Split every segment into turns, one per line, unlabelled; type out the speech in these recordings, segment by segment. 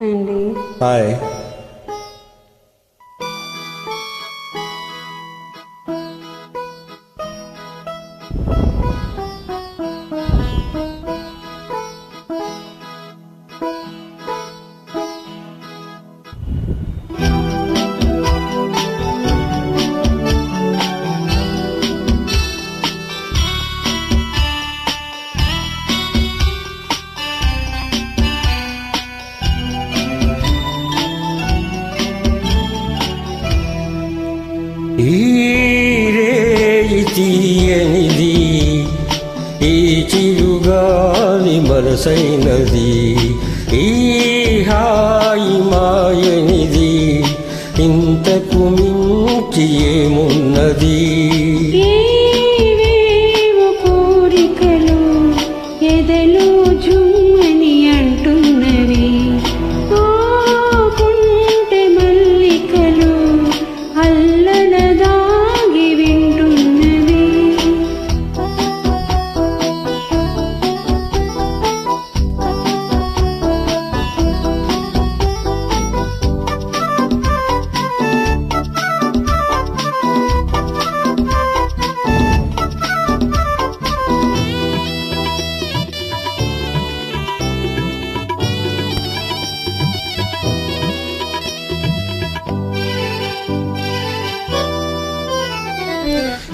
అండి
హాయ్ తీయనిది ఈ చిరుగాలి మరసైనది ఈ హాయి మాయనిది ఇంతకు మించి ఏమున్నది?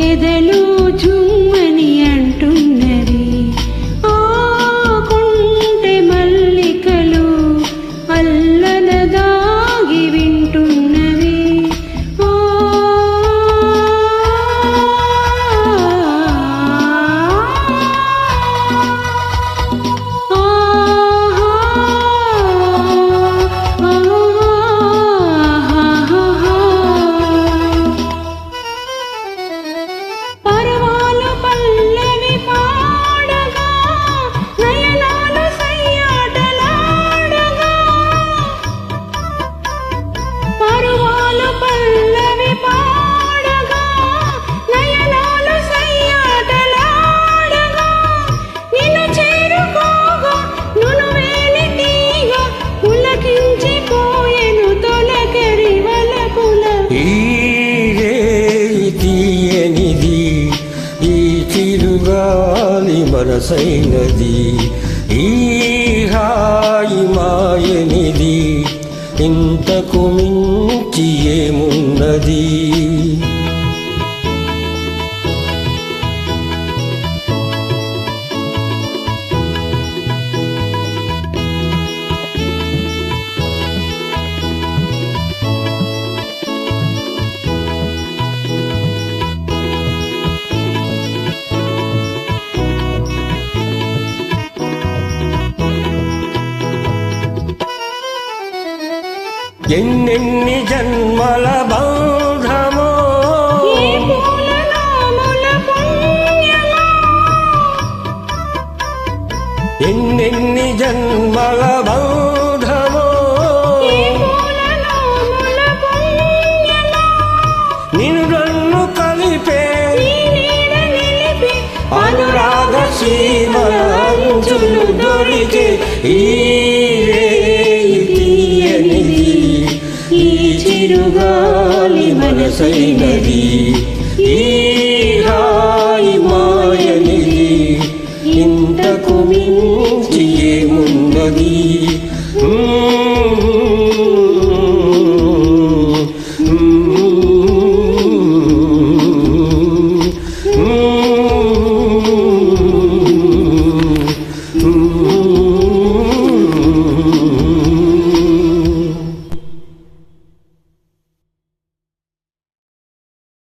ఎదలో జుమ్మని అంటున్నవి ఆ కుంటె మల్లికలు అల్లన సైనది.
ఈ హాయి మాయనిది. ఇంతకు మించి ఏమున్నది? ఎన్నెన్ని జన్మల బంధమో. ఎన్నెన్ని జన్మల బంధమో. నిన్ను నన్ను కలిపే అనురాగ సీమల అంచులు దొరికే ఈ సొగసైనది ఈ రాయి మాయనిది ఇంతకు మించి ఏమున్నది? Mm-hmm.